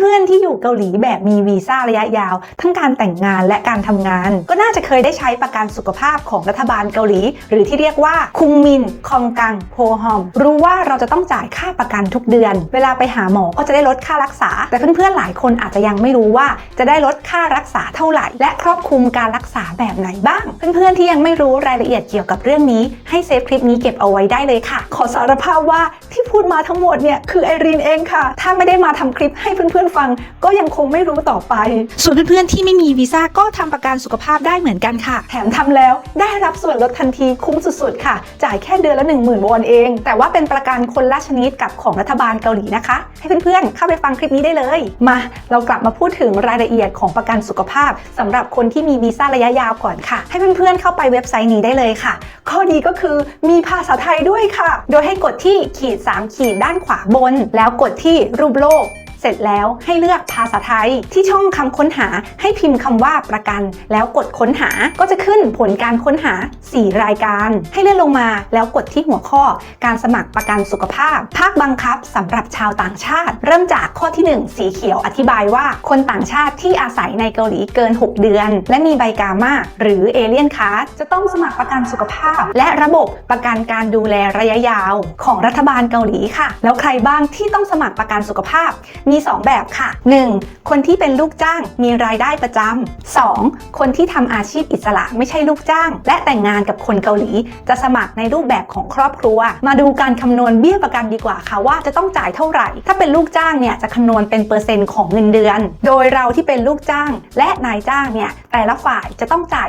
เพื่อนๆที่อยู่เกาหลีแบบมีวีซ่าระยะยาว ทั้งการแต่งงานและการทำงาน ก็น่าจะเคยได้ใช้ประกันสุขภาพของรัฐบาลเกาหลี หรือที่เรียกว่าคุงมินคองกังโพฮอมรู้ว่าเราจะต้องจ่ายค่าประกันทุกเดือน เวลาไปหาหมอก็จะได้ลดค่ารักษา แต่เพื่อนๆหลายคนอาจจะยังไม่รู้ว่าจะได้ลดค่ารักษาเท่าไหร่ และครอบคลุมการรักษาแบบไหนบ้าง เพื่อนๆที่ยังไม่รู้รายละเอียดเกี่ยวกับเรื่องนี้ให้เซฟคลิปนี้เก็บเอาไว้ได้เลยค่ะ ขอสารภาพว่าที่พูดมาทั้งหมดเนี่ยคือไอรีนเองค่ะ ถ้าไม่ได้มาทำคลิปให้เพื่อนๆฟังก็ยังคงไม่รู้ต่อไป ส่วนเพื่อนๆที่ไม่มีวีซ่าก็ทำประกันสุขภาพได้เหมือนกันค่ะ แถมทำแล้วได้รับส่วนลดทันทีคุ้มสุดๆ ค่ะ จ่ายแค่เดือนละ 1 0,000 วอนเอง แต่ว่าเป็นประกันคนละชนิดกับของรัฐบาลเกาหลีนะคะ ให้เพื่อนๆ เข้าไปฟังคลิปนี้ได้เลย มา เรากลับมาพูดถึงรายละเอียดของประกันสุขภาพสำหรับคนที่มีวีซ่าระยะยาวก่อนค่ะ ให้เพื่อนๆ เข้าไปเว็บไซต์นี้ได้เลยค่ะ ข้อดีก็คือมีภาษาไทยด้วยค่ะ โดยให้กดที่ขีด3ขีดด้านขวาบน แล้วกดที่รูปโลก เสร็จแล้วให้เลือกภาษาไทยที่ช่องคำค้นหาให้พิมพ์คำว่าประกัน แล้วกดค้นหาก็จะขึ้นผลการค้นหา 4 รายการ ให้เลื่อนลงมาแล้วกดที่หัวข้อ การสมัครประกันสุขภาพ ภาคบังคับสำหรับชาวต่างชาติ เริ่มจากข้อที่ 1 สีเขียวอธิบายว่า คนต่างชาติที่อาศัยในเกาหลีเกิน 6 เดือน และมีใบกามาหรือเอเลียนคาร์ดจะต้องสมัครประกันสุขภาพ และระบบประกันการดูแลระยะยาว ของรัฐบาลเกาหลีค่ะ แล้วใครบ้างที่ต้องสมัครประกันสุขภาพมี 2 แบบค่ะ 1. คนที่เป็นลูกจ้างมีรายได้ประจำ 2. คนที่ทำอาชีพอิสระไม่ใช่ลูกจ้าง และแต่งงานกับคนเกาหลี จะสมัครในรูปแบบของครอบครัว มาดูการคำนวณเบี้ยประกันดีกว่าค่ะว่าจะต้องจ่ายเท่าไหร่ ถ้าเป็นลูกจ้างเนี่ยจะคำนวณเป็นเปอร์เซ็นต์ของเงินเดือน โดยเราที่เป็นลูกจ้างและนายจ้างเนี่ยแต่ละฝ่ายจะต้องจ่าย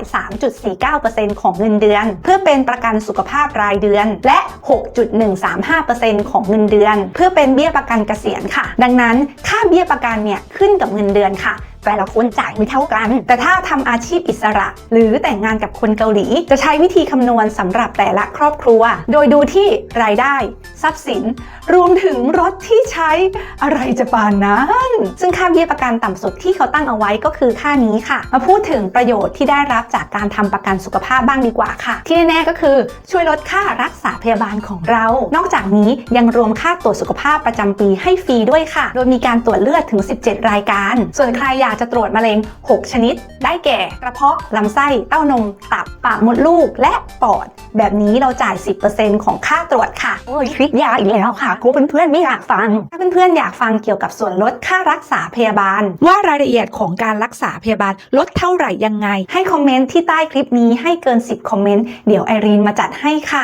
3.49%ของเงินเดือน เพื่อเป็นประกันสุขภาพรายเดือน และ 6.135%ของเงินเดือน เพื่อเป็นเบี้ยประกันเกษียณค่ะ ดังนั้นค่าเบี้ยประกันเนี่ยขึ้นกับเงินเดือนค่ะ แต่ละคนจ่ายไม่เท่ากัน แต่ถ้าทำอาชีพอิสระ หรือแต่งงานกับคนเกาหลี จะใช้วิธีคำนวณสำหรับแต่ละครอบครัว โดยดูที่รายได้ ทรัพย์สิน รวมถึงรถที่ใช้อะไรจะปานนั้น ซึ่งค่าเบี้ยประกันต่ำสุดที่เขาตั้งเอาไว้ก็คือค่านี้ค่ะ มาพูดถึงประโยชน์ที่ได้รับจากการทำประกันสุขภาพบ้างดีกว่าค่ะ ที่แน่ๆก็คือช่วยลดค่ารักษาพยาบาลของเรา นอกจากนี้ยังรวมค่าตรวจสุขภาพประจำปีให้ฟรีด้วยค่ะ โดยมีการตรวจเลือดถึง 17 รายการ ส่วนใครอยากากจะตรวจมะเร็ง 6 ชนิด ได้แก่ กระเพาะลำไส้ เต้านม ตับ ปากมดลูก และปอด แบบนี้เราจ่าย 10%ของค่าตรวจค่ะ โอ้ยคลิปยาวอีกแล้วค่ะกลัวเพื่อนๆไม่อยากฟัง ถ้าเพื่อนๆอยากฟังเกี่ยวกับส่วนลดค่ารักษาพยาบาล ว่ารายละเอียดของการรักษาพยาบาลลดเท่าไหร่ยังไง ให้คอมเมนต์ที่ใต้คลิปนี้ให้เกิน 10 คอมเมนต์ เดี๋ยวไอรีนมาจัดให้ค่ะ